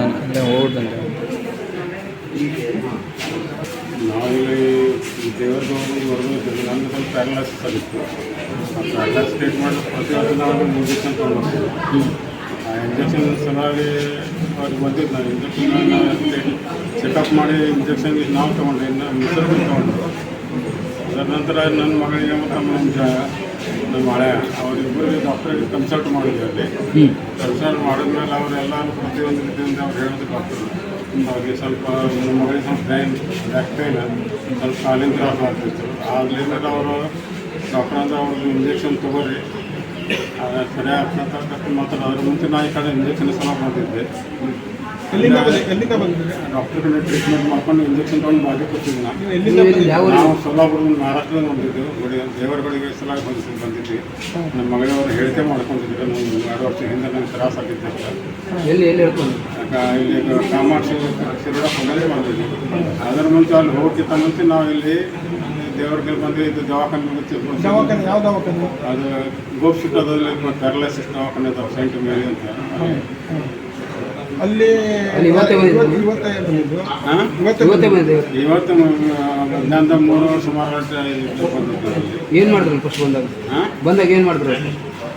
ಇಲ್ಲ ಅಂದರೆ ನಾವಿಲ್ಲಿ ದೇವರಿಗೆ ಹೋಗಿ ಹೊರಗೆ ನಮ್ಗೆ ಸ್ವಲ್ಪ ಪ್ಯಾರಲೈಸಿಸ್ ಆಗಿತ್ತು. ಆ ಪ್ಯಾರಲೈಸ್ ಟ್ರೀಟ್ಮೆಂಟ್ ವರ್ಷ ನಾವು ಇಂಜೆಕ್ಷನ್ ತೊಗೊಂಡ್ಬರ್ತೀವಿ. ಆ ಇಂಜೆಕ್ಷನ್ ಸಲುವಾಗಿ ಅವ್ರಿಗೆ ಬಂದಿದ್ದು ನಾವು ಇಂಜೆಕ್ಷನ್ ಚೆಕಪ್ ಮಾಡಿ ಇಂಜೆಕ್ಷನ್ ನಾವು ತೊಗೊಂಡೆ ಇನ್ನು ಮಿಸ್ ತೊಗೊಂಡು ಅದರ ನಂತರ ನನ್ನ ಮಗಳಿಗೆ ಮತ್ತು ನಮ್ಮ ನಮ್ಮ ಹಳೆ ಅವರಿಬ್ಬರಿಗೆ ಡಾಕ್ಟರ್ ಕನ್ಸಲ್ಟ್ ಮಾಡಿದ್ವಿ ಅಲ್ಲಿ. ಕನ್ಸಲ್ಟ್ ಮಾಡಿದ್ಮೇಲೆ ಅವರೆಲ್ಲ ಪ್ರತಿಯೊಂದು ರೀತಿಯಿಂದ ಅವ್ರು ಹೇಳಿದ್ರು ಡಾಕ್ಟರ್ ಅವ್ರಿಗೆ ಸ್ವಲ್ಪ ನಮ್ಮ ಮಗಳಿಗೆ ಸ್ವಲ್ಪ ಪೈನ್ ಬ್ಯಾಕ್ ಪೈನ್ ಸ್ವಲ್ಪ ಕಾಲಿನ ತ್ರಾಸ ಆಗ್ತಿತ್ತು. ಆಗ್ಲಿಂದ ಅವರು ಡಾಕ್ಟರ್ ಅಂದ್ರೆ ಅವ್ರಿಗೆ ಇಂಜೆಕ್ಷನ್ ತಗೋರಿ. ಅದು ಸರಿ ಆಗ್ತಂತ ಮಾತ್ರ ಅದ್ರ ಮುಂಚೆ ನಾ ಈ ಕಡೆ ಇಂಜೆಕ್ಷನ್ ಸಲ ಬಂದಿದ್ದೆ ಎಲ್ಲಿಂದ ಬಂದಿ- ಡಾಕ್ಟರ್ ಕಡೆ ಟ್ರೀಟ್ಮೆಂಟ್ ಮಾಡ್ಕೊಂಡು ಇಂಜೆಕ್ಷನ್ ತೊಗೊಂಡು ಬಾಗಿ ಕೊಡ್ತಿದ್ದೆ ನಾನು ನೀವು ಸೊಲ್ಲಾಪುರದಿಂದ ಮಹಾರಾಷ್ಟ್ರದಿಂದ ಬಂದಿದ್ದು ದೇವರುಗಳಿಗೆ ಸಲ ಬಂದಿದ್ದು ಬಂದಿದ್ವಿ ನಮ್ಮ ಮಗಳವರು ಹೇಳಿಕೆ ಮಾಡ್ಕೊಂಡಿದ್ರು. ನಾನು ಎರಡು ವರ್ಷ ಹಿಂದೆ ನಂಗೆ ತ್ರಾಸ ಆಗಿದ್ದೆ ಇಲ್ಲಿ ಕಾಮಾಕ್ಷಿ ಶಿರೋಡ ಹೋಗಲೇ ಮಾಡಿದ್ವಿ ಅದರ ಮುಂಚೆ ಅಲ್ಲಿ ಹೋಗಿತ್ತ ಮುಂಚೆ ನಾವು ಇಲ್ಲಿ ದೇವರಿಗೆ ಬಂದು ಇದು ದವಾಖಾನೆ ದವಾಖಾನೆ ಯಾವ ದವಾಖಾನೆ? ಅದು ಗೋಪ್ ಸಿಟ್ಟದಲ್ಲಿ ಪ್ಯಾರಲೈಸಿಸ್ ದವಾಖಾನೆ ಅದಾವ ಸೈಂಟ್ ಮೇರಿ ಅಂತ. ಅಲ್ಲಿ ಇವತ್ತೇ? ಇವತ್ತು- ಮಧ್ಯಾಹ್ನದ ಮೂರು ಸುಮಾರು ಏನು ಮಾಡಿದ್ರು ಫಸ್ಟ್ ಬಂದಾಗ? ಹಾಂ ಬಂದಾಗ ಏನು ಮಾಡಿದ್ರು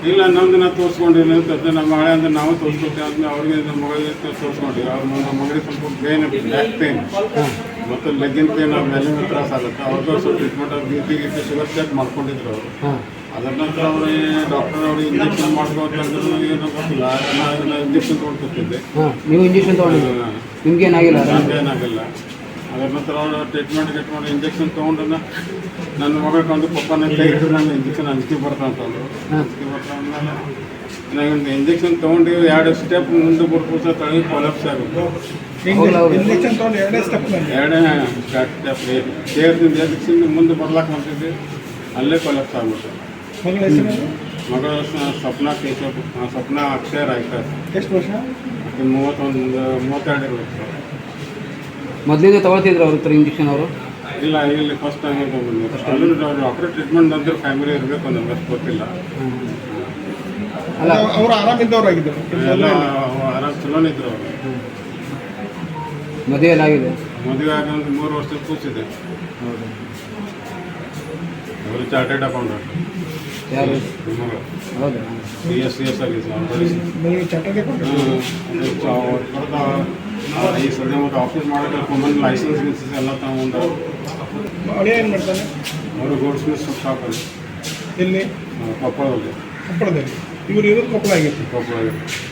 ಇಲ್ಲ ನಮ್ಮ ದಿನ ತೋರಿಸ್ಕೊಂಡಿಲ್ಲ ಅಂತ ನಮ್ಮ ಮಳೆ ಅಂದ್ರೆ ನಾವು ತೋರಿಸ್ಕೊಳ್ತೇವೆ ಅಂದ್ರೆ ಅವ್ರಿಗೆ ನಮ್ಮ ಮಗಳಿಗೆ ತೋರಿಸ್ಕೊಂಡಿವಿ ಅವ್ರು ನಮ್ಮ ಮಗಳಿಗೆ ಸ್ವಲ್ಪ ಪೇನ್ ಬ್ಯಾಕ್ ಪೇನ್ ಮತ್ತು ಲೆಗ್ಗಿನ ಪೇನ್ ಮೇಲೆ ತ್ರಾಸ ಆಗುತ್ತೆ. ಅವ್ರದ್ದು ಸ್ವಲ್ಪ ಟ್ರೀಟ್ಮೆಂಟ್ ಬಿ ಪಿ ಗಿಪಿ ಶುಗರ್ ಚೆಕ್ ಮಾಡ್ಕೊಂಡಿದ್ರು ಅವರು. ಹಾಂ. ಅದರ ನಂತರ ಅವರು ಡಾಕ್ಟರ್ ಅವರು ಇಂಜೆಕ್ಷನ್ ಮಾಡ್ಕೊಳ್ತಂದ್ರು ಏನೋ ಗೊತ್ತಿಲ್ಲ. ನಾನು ಇಂಜೆಕ್ಷನ್ ತೊಗೊಂಡ್ಕೊತಿದ್ದೆ ಹಾಂ ನೀವು ಇಂಜೆಕ್ಷನ್ ತೊಗೊಂಡಿದ್ದು ನಿಮ್ಗೆ ಏನಾಗಿಲ್ಲ ಏನಾಗಿಲ್ಲ ಅದರ ನಂತರ ಅವರು ಟ್ರೀಟ್ಮೆಂಟ್ ಗಿಟ್ಮೆಂಟ್ ಇಂಜೆಕ್ಷನ್ ತೊಗೊಂಡು ನನ್ನ ಮಗಳಿಗೆ ಪಪ್ಪ ಪಪ್ಪನ ಕೈ ಹಿಡಿದು ನಾನು ಇಂಜೆಕ್ಷನ್ ಅಂಜಿಕೆ ಬರ್ತಾ ಅಂತಂದ್ರು ಅಂಜಿಕೆ ಬರ್ತಾ ಅಂದಮೇಲೆ ನನಗೆ ಇಂಜೆಕ್ಷನ್ ತೊಗೊಂಡು ಎರಡು ಸ್ಟೆಪ್ ಮುಂದೆ ಬರ್ಬೋದು ತಳಿ ಕೊಲಾಪ್ಸ್ ಆಗುತ್ತೆ. ಇಂಜೆಕ್ಷನ್ ತೊಗೊಂಡು ಎರಡೇ ಸ್ಟೆಪ್ ಎರಡೇ ಸ್ಟೆಪ್ ಎದಕ್ಸಿಂದ ಮುಂದೆ ಬರ್ಲಾಕ್ ಮಾಡ್ತಿದ್ದೆ ಅಲ್ಲೇ ಕೊಲಾಪ್ಸ್ ಆಗ್ಬಿಟ್ಟು ಮಗಳ ಸ್ವಪ್ನ ಕೇಶವ್ ಆ, ಸ್ವಪ್ನ ಅಕ್ಷಯ ಆಯ್ತು ಎಷ್ಟು ವರ್ಷ? ಆಕೆ ಮೂವತ್ತೊಂದು ಮೂವತ್ತೆರಡು ಇರಬೇಕು ಮೊದಲಿಂದ ತಗೊಳ್ತಿದ್ರು ಅವ್ರ ಹತ್ರ ಇಂಜೆಕ್ಷನ್ ಅವರು? ಇಲ್ಲ ಇಲ್ಲಿ ಫಸ್ಟ್ ಟೈಮ್ ಬಂದಿದ್ದು ಅಲ್ಲೂ ಡಾಕ್ಟರ್ ಟ್ರೀಟ್ಮೆಂಟ್ ಅಂದ್ರೆ ಫ್ಯಾಮಿಲಿ ಇರಬೇಕು ನಮ್ಗೆ ಅಷ್ಟು ಗೊತ್ತಿಲ್ಲ. ಅಲ್ಲ. ಅವರು ಆರಾಮಿದ್ದವರಾಗಿದ್ದರು ಎಲ್ಲ ಆರಾಮ್ ಚಲೋನೇ ಇದ್ರು ಅವರು. ಮದುವೆ ಎಲ್ಲ ಆಗಿದೆ? ಮದುವೆ ಆಗಿ ಒಂದು ಮೂರು ವರ್ಷದ ಕೂಸಿದೆ ಹೌದು. ಅವರು ಚಾರ್ಟೆಡ್ ಅಕೌಂಟೆಂಟ್ ಯಾರು ಹೌದಾ. ಎಸ್ ಆಗಿದೆ ನೀವು ಚಟಕ್ಕೆ ಕೊಟ್ಟರು ಈ ಸದ್ಯ ಮತ್ತು ಆಫೀಸ್ ಮಾಡೋಕ್ಕೆ ಲೈಸೆನ್ಸ್ ಎಲ್ಲ ತಗೊಂಡು. ಅಳಿಯ ಏನು ಮಾಡ್ತಾನೆ ಅವರು ಗೋಲ್ಡ್ ಸ್ಮಿತ್ ಶಾಪಲ್ಲಿ ಇಲ್ಲಿ ಕೊಪ್ಪಳದಲ್ಲಿ. ಕೊಪ್ಪಳದಲ್ಲಿ. ಇವರು ಇರೋದು ಕೊಪ್ಪಳ ಆಗಿತ್ತು ಕೊಪ್ಪಳ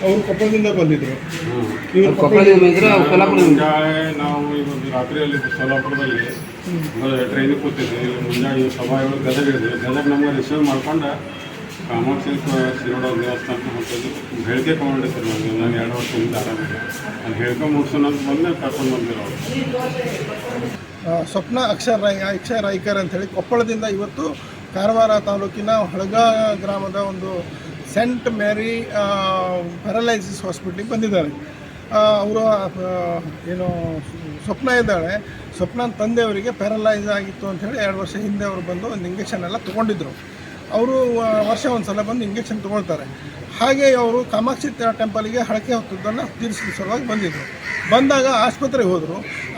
ಅವರು ಕೊಪ್ಪಳದಿಂದ ಬಂದಿದ್ರು. ಇವರು ಅವ್ರು ಕೊಪ್ಪಳದಿಂದ ನಾವು ಇವತ್ತು ರಾತ್ರಿಯಲ್ಲಿ ಸೋಲಾಪುರದಲ್ಲಿ ಟ್ರೈನಿಗೆ ಕೂತಿದ್ವಿ ಇಲ್ಲಿ ಮುಂಜಾನೆ ಸಭಾ ಇವರು ಗದಗ ಇದ್ವಿ ಗದಗ ನಮ್ಗೆ ರಿಸೀವ್ ಮಾಡ್ಕೊಂಡು ಕಾಮಾಕ್ಷಿ ಶಿರೋಡ ದೇವಸ್ಥಾನ ಹೊಂಟಿದ್ವಿ ಹೇಳಿಕೆ ತೊಗೊಂಡಿದ್ರು ನನಗೆ ನಾನು ಎರಡು ವರ್ಷ ಅಲ್ಲಿ ಹೇಳ್ಕೊಂಡು ಮುಗಿಸೋಣ ಬಂದು, ಕರ್ಕೊಂಡು ಬಂದಿರೋ ಸ್ವಪ್ನ ಅಕ್ಷರ ರಾಯ ಅಕ್ಷರ ರಾಯ್ಕರ್ ಅಂತೇಳಿ ಕೊಪ್ಪಳದಿಂದ ಇವತ್ತು ಕಾರವಾರ ತಾಲೂಕಿನ ಹೊಳಗ ಗ್ರಾಮದ ಒಂದು ಸೆಂಟ್ ಮೇರಿ ಪ್ಯಾರಲೈಸಿಸ್ ಹಾಸ್ಪಿಟ್ಲಿಗೆ ಬಂದಿದ್ದಾರೆ. ಅವರು ಏನು ಸ್ವಪ್ನ ಇದ್ದಾಳೆ. ಸ್ವಪ್ನ ತಂದೆಯವರಿಗೆ ಪ್ಯಾರಲೈಸ್ ಆಗಿತ್ತು ಅಂತ ಹೇಳಿ ಎರಡು ವರ್ಷ ಹಿಂದೆ ಅವರು ಬಂದು ಒಂದು ಇಂಜೆಕ್ಷನ್ ಎಲ್ಲ ತೊಗೊಂಡಿದ್ರು. ಅವರು ವರ್ಷ ಒಂದು ಸಲ ಬಂದು ಇಂಜೆಕ್ಷನ್ ತೊಗೊಳ್ತಾರೆ. ಹಾಗೆ ಅವರು ಕಾಮಾಕ್ಷಿ ಟೆಂಪಲ್ಗೆ ಹಳಕೆ ಹೊತ್ತದನ್ನು ತೀರಿಸಿದ ಸಲುವಾಗಿ ಬಂದಿದ್ದರು ಬಂದಾಗ ಆಸ್ಪತ್ರೆಗೆ ಹೋದರು.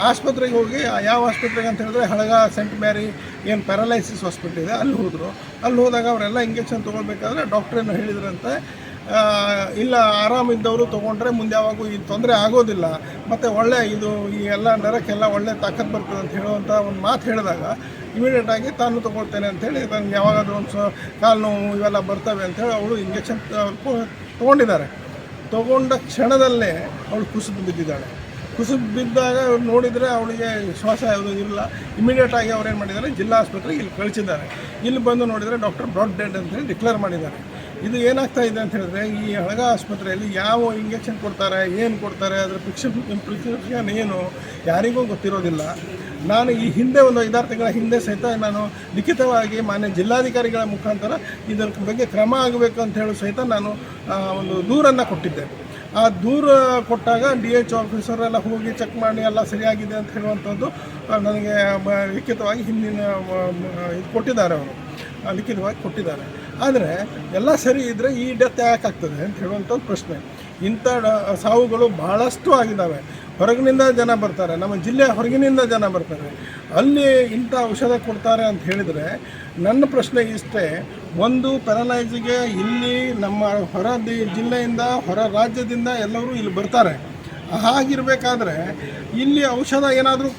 ಆಸ್ಪತ್ರೆಗೆ ಹೋಗಿ ಯಾವ ಆಸ್ಪತ್ರೆಗೆ ಅಂತ ಹೇಳಿದ್ರೆ ಹಳಗ ಸೆಂಟ್ ಮ್ಯಾರಿ ಏನು ಪ್ಯಾರಲೈಸಿಸ್ ಹಾಸ್ಪಿಟ್ಲ್ ಇದೆ, ಅಲ್ಲಿ ಹೋದರು. ಅಲ್ಲಿ ಹೋದಾಗ ಅವರೆಲ್ಲ ಇಂಜೆಕ್ಷನ್ ತೊಗೊಳ್ಬೇಕಾದ್ರೆ ಡಾಕ್ಟ್ರೇನು ಹೇಳಿದ್ರಂತೆ ಇಲ್ಲ ಆರಾಮಿದ್ದವರು ತೊಗೊಂಡ್ರೆ ಮುಂದೆ ಯಾವಾಗೂ ಈ ತೊಂದರೆ ಆಗೋದಿಲ್ಲ. ಮತ್ತು ಒಳ್ಳೆ ಇದು, ಈ ಎಲ್ಲ ನರಕ್ಕೆಲ್ಲ ಒಳ್ಳೆ ತಾಕತ್ ಬರ್ತದೆ ಅಂತ ಹೇಳುವಂಥ ಒಂದು ಮಾತು ಹೇಳಿದಾಗ ಇಮಿಡಿಯೇಟಾಗಿ ತಾನು ತೊಗೊಳ್ತೇನೆ ಅಂಥೇಳಿ ನನಗೆ ಯಾವಾಗಾದರೂ ಒಂದು ಸೊ ಕಾಲು ನೋವು ಇವೆಲ್ಲ ಬರ್ತವೆ ಅಂಥೇಳಿ ಅವಳು ಇಂಜೆಕ್ಷನ್ ತೊಗೊಂಡಿದ್ದಾರೆ. ತೊಗೊಂಡ ಕ್ಷಣದಲ್ಲೇ ಅವಳು ಕುಸಿದು ಬಿದ್ದಿದ್ದಾಳೆ. ಕುಸಿದು ಬಿದ್ದಾಗ ನೋಡಿದರೆ ಅವಳಿಗೆ ಶ್ವಾಸ ಯಾವುದೂ ಇಲ್ಲ ಇಮಿಡಿಯೇಟಾಗಿ ಅವ್ರು ಏನು ಮಾಡಿದ್ದಾರೆ, ಜಿಲ್ಲಾ ಆಸ್ಪತ್ರೆಗೆ ಇಲ್ಲಿ ಕಳಿಸಿದ್ದಾರೆ. ಇಲ್ಲಿ ಬಂದು ನೋಡಿದರೆ ಡಾಕ್ಟರ್ ಬ್ರಾಡ್ ಡೆಡ್ ಅಂತೇಳಿ ಡಿಕ್ಲೇರ್ ಮಾಡಿದ್ದಾರೆ. ಇದು ಏನಾಗ್ತಾ ಇದೆ ಅಂತ ಹೇಳಿದ್ರೆ, ಈ ಹಳಗ ಆಸ್ಪತ್ರೆಯಲ್ಲಿ ಯಾವ ಇಂಜೆಕ್ಷನ್ ಕೊಡ್ತಾರೆ, ಏನು ಕೊಡ್ತಾರೆ, ಅದರ ಪ್ರಿಕ್ಷನ್ ಪ್ರಿಸ್ಕ್ರಿಪ್ಷನ್ ಏನು ಯಾರಿಗೂ ಗೊತ್ತಿರೋದಿಲ್ಲ. ನಾನು ಈ ಹಿಂದೆ ಒಂದು ಐದಾರು ತಿಂಗಳ ಹಿಂದೆ ಸಹಿತ ನಾನು ಲಿಖಿತವಾಗಿ ಮಾನ್ಯ ಜಿಲ್ಲಾಧಿಕಾರಿಗಳ ಮುಖಾಂತರ ಇದರ ಬಗ್ಗೆ ಕ್ರಮ ಆಗಬೇಕು ಅಂತ ಹೇಳಿ ಸಹಿತ ನಾನು ಒಂದು ದೂರನ್ನು ಕೊಟ್ಟಿದ್ದೆ. ಆ ದೂರ ಕೊಟ್ಟಾಗ ಡಿ ಎಚ್ ಆಫೀಸರ್ ಎಲ್ಲ ಹೋಗಿ ಚೆಕ್ ಮಾಡಿ ಎಲ್ಲ ಸರಿಯಾಗಿದೆ ಅಂತ ಹೇಳುವಂಥದ್ದು ನನಗೆ ಲಿಖಿತವಾಗಿ ಹಿಂದಿನ ಇದು ಕೊಟ್ಟಿದ್ದಾರೆ ಅವರು. ಲಿಖಿತವಾಗಿ ಕೊಟ್ಟಿದ್ದಾರೆ. ಆದರೆ ಎಲ್ಲ ಸರಿ ಇದ್ದರೆ ಈ ಡೆತ್ ಯಾಕೆ ಆಗ್ತದೆ ಅಂತ ಹೇಳುವಂಥದ್ದು ಪ್ರಶ್ನೆ. ಇಂಥ ಸಾವುಗಳು ಬಹಳಷ್ಟು ಆಗಿದ್ದಾವೆ ಹೊರಗಿನಿಂದ ಜನ ಬರ್ತಾರೆ. ನಮ್ಮ ಜಿಲ್ಲೆ ಹೊರಗಿನಿಂದ ಜನ ಬರ್ತಾರೆ. ಅಲ್ಲಿ ಇಂಥ ಔಷಧ ಕೊಡ್ತಾರೆ ಅಂತ ಹೇಳಿದರೆ ನನ್ನ ಪ್ರಶ್ನೆ ಇಷ್ಟೇ, ಒಂದು ಪ್ಯಾರಲೈಸಿಗೆ ಇಲ್ಲಿ ನಮ್ಮ ಹೊರ ದಿ- ಜಿಲ್ಲೆಯಿಂದ, ಹೊರ ರಾಜ್ಯದಿಂದ ಎಲ್ಲರೂ ಇಲ್ಲಿ ಬರ್ತಾರೆ. ಹಾಗಿರಬೇಕಾದ್ರೆ ಇಲ್ಲಿ ಔಷಧ ಏನಾದರೂ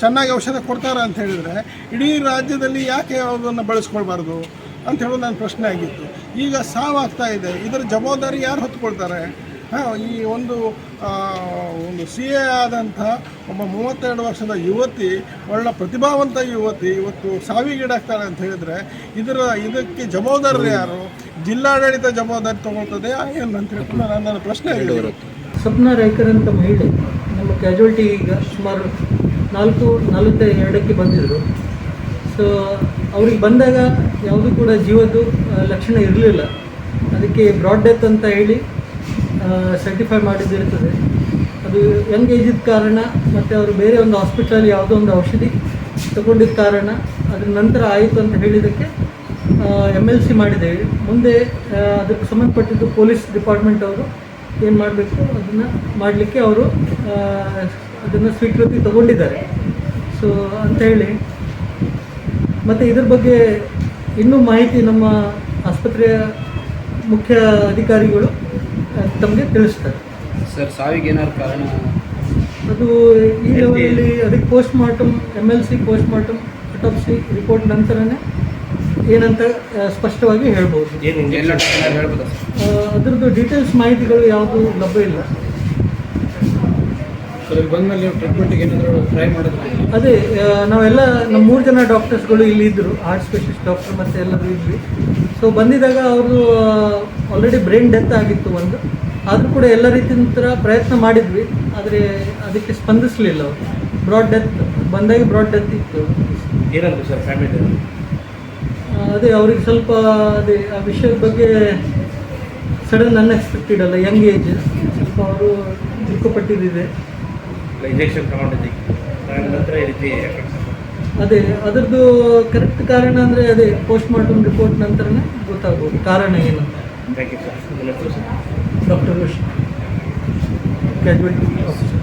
ಚೆನ್ನಾಗಿ ಔಷಧ ಕೊಡ್ತಾರೆ ಅಂತ ಹೇಳಿದರೆ ಇಡೀ ರಾಜ್ಯದಲ್ಲಿ ಯಾಕೆ ಅದನ್ನು ಬಳಸ್ಕೊಳ್ಬಾರ್ದು? ಅಂತ ಹೇಳೋದು ನನ್ನ ಪ್ರಶ್ನೆ ಆಗಿತ್ತು. ಈಗ ಸಾವಾಗ್ತಾ ಇದೆ. ಇದರ ಜವಾಬ್ದಾರಿ ಯಾರು ಹೊತ್ಕೊಳ್ತಾರೆ? ಹಾಂ ಈ ಒಂದು ಒಂದು ಸಿ ಎ ಆದಂಥ ಒಬ್ಬ ಮೂವತ್ತೆರಡು ವರ್ಷದ ಯುವತಿ ಒಳ್ಳೆ ಪ್ರತಿಭಾವಂತ ಯುವತಿ ಇವತ್ತು ಸಾವಿಗೀಡಾಗ್ತಾಳೆ ಅಂತ ಹೇಳಿದರೆ ಇದರ ಇದಕ್ಕೆ ಜವಾಬ್ದಾರರು ಯಾರು? ಜಿಲ್ಲಾಡಳಿತ ಜವಾಬ್ದಾರಿ ತಗೊಳ್ತದೆ ಏನು ಅಂತ ಹೇಳ್ಕೊಂಡು ನಾನು ನನ್ನ ಪ್ರಶ್ನೆ ಹೇಳಿದರು ಸ್ವಪ್ನ ರೈಕರ್ ಅಂತ ಮಹಿಳೆ ನಮ್ಮ ಕ್ಯಾಜುವಲ್ಟಿ ಈಗ ಸುಮಾರು ನಾಲ್ಕು ನಲವತ್ತ ಎರಡಕ್ಕೆ ಬಂದಿದ್ದರು ಸೊ ಅವ್ರಿಗೆ ಬಂದಾಗ ಯಾವುದೂ ಕೂಡ ಜೀವದ್ದು ಲಕ್ಷಣ ಇರಲಿಲ್ಲ. ಅದಕ್ಕೆ ಬ್ರಾಡ್ ಡೆತ್ ಅಂತ ಹೇಳಿ ಸರ್ಟಿಫೈ ಮಾಡಿದ್ದಿರ್ತದೆ ಅದು ಯಂಗ್ ಏಜಿದ ಕಾರಣ, ಮತ್ತು ಅವರು ಬೇರೆ ಒಂದು ಹಾಸ್ಪಿಟಲ್ ಯಾವುದೋ ಒಂದು ಔಷಧಿ ತಗೊಂಡಿದ್ದ ಕಾರಣ, ಅದ್ರ ನಂತರ ಆಯಿತು ಅಂತ ಹೇಳಿದ್ದಕ್ಕೆ ಎಂ ಎಲ್ ಸಿ ಮಾಡಿದ್ದೇವೆ ಮುಂದೆ ಅದಕ್ಕೆ ಸಂಬಂಧಪಟ್ಟಿದ್ದು ಪೊಲೀಸ್ ಡಿಪಾರ್ಟ್ಮೆಂಟ್ ಅವರು ಏನು ಮಾಡಬೇಕು, ಅದನ್ನು ಮಾಡಲಿಕ್ಕೆ ಅವರು ಅದನ್ನು ಸ್ವೀಕೃತಿ ತಗೊಂಡಿದ್ದಾರೆ. ಸೊ ಅಂತ ಹೇಳಿ. ಮತ್ತು ಇದ್ರ ಬಗ್ಗೆ ಇನ್ನೂ ಮಾಹಿತಿ ನಮ್ಮ ಆಸ್ಪತ್ರೆಯ ಮುಖ್ಯ ಅಧಿಕಾರಿಗಳು ತಮಗೆ ತಿಳಿಸ್ತಾರೆ. ಸರ್ ಸಾವಿಗೆ ಏನಾದ್ರು ಕಾರಣ? ಅದು ಈ ಲೆವೆಲಲ್ಲಿ ಅದಕ್ಕೆ post mortem M L C post mortem autopsy report ನಂತರನೇ ಏನಂತ ಸ್ಪಷ್ಟವಾಗಿ ಹೇಳ್ಬೋದು. ಅದರದ್ದು ಏನಾದ್ರು ಹೇಳ್ಬೋದಾ ಅದ್ರದ್ದು ಡೀಟೇಲ್ಸ್ ಮಾಹಿತಿಗಳು ಯಾವುದು ಲಭ್ಯ ಇಲ್ಲ. ಸರ್ ಬಂದ ಬಂದಮೇಲೆ ನೀವು ಟ್ರೀಟ್ಮೆಂಟಿಗೆ ಏನಾದರೂ ಟ್ರೈ ಮಾಡಿದ್ರೆ? ಅದೇ ನಾವೆಲ್ಲ ನಮ್ಮ ಮೂರು ಜನ ಡಾಕ್ಟರ್ಸ್ಗಳು ಇಲ್ಲಿ ಇದ್ದರು ಹಾರ್ಟ್ ಸ್ಪೆಷಲಿಸ್ಟ್ ಡಾಕ್ಟರ್ ಮತ್ತು ಎಲ್ಲರೂ ಇದ್ವಿ. ಸೊ ಬಂದಿದ್ದಾಗ ಅವರು ಆಲ್ರೆಡಿ ಬ್ರೈನ್ ಡೆತ್ ಆಗಿತ್ತು ಒಂದು. ಆದರೂ ಕೂಡ ಎಲ್ಲ ರೀತಿಯ ಪ್ರಯತ್ನ ಮಾಡಿದ್ವಿ ಆದರೆ ಅದಕ್ಕೆ ಸ್ಪಂದಿಸಲಿಲ್ಲ ಅವರು. ಬ್ರಾಡ್ ಡೆತ್ ಬಂದಾಗ ಬ್ರಾಡ್ ಡೆತ್ ಇತ್ತು. ಏನಂತ ಸರ್ ಫ್ಯಾಮಿಲಿ ಅದೇ ಅವ್ರಿಗೆ ಸ್ವಲ್ಪ ಅದೇ ಆ ವಿಷಯದ ಬಗ್ಗೆ ಸಡನ್ ಅನ್ಎಕ್ಸ್ಪೆಕ್ಟೆಡ್ ಅಲ್ಲ ಯಂಗ್ ಏಜ್ ಸ್ವಲ್ಪ ಅವರು ದುಃಖಪಟ್ಟಿದ್ದಿದೆ ಇಂಜೆಕ್ಷನ್ ತಗೊಂಡಿದ್ದೀವಿ. ನಂತರ ಈ ರೀತಿ ಅದೇ ಅದರದ್ದು ಕರೆಕ್ಟ್ ಕಾರಣ ಅಂದರೆ ಅದೇ ಪೋಸ್ಟ್ ಮಾರ್ಟಮ್ ರಿಪೋರ್ಟ್ ನಂತರನೇ ಗೊತ್ತಾಗ್ಬೋದು. ಕಾರಣ ಏನು? Thank you sir doctor casualty officer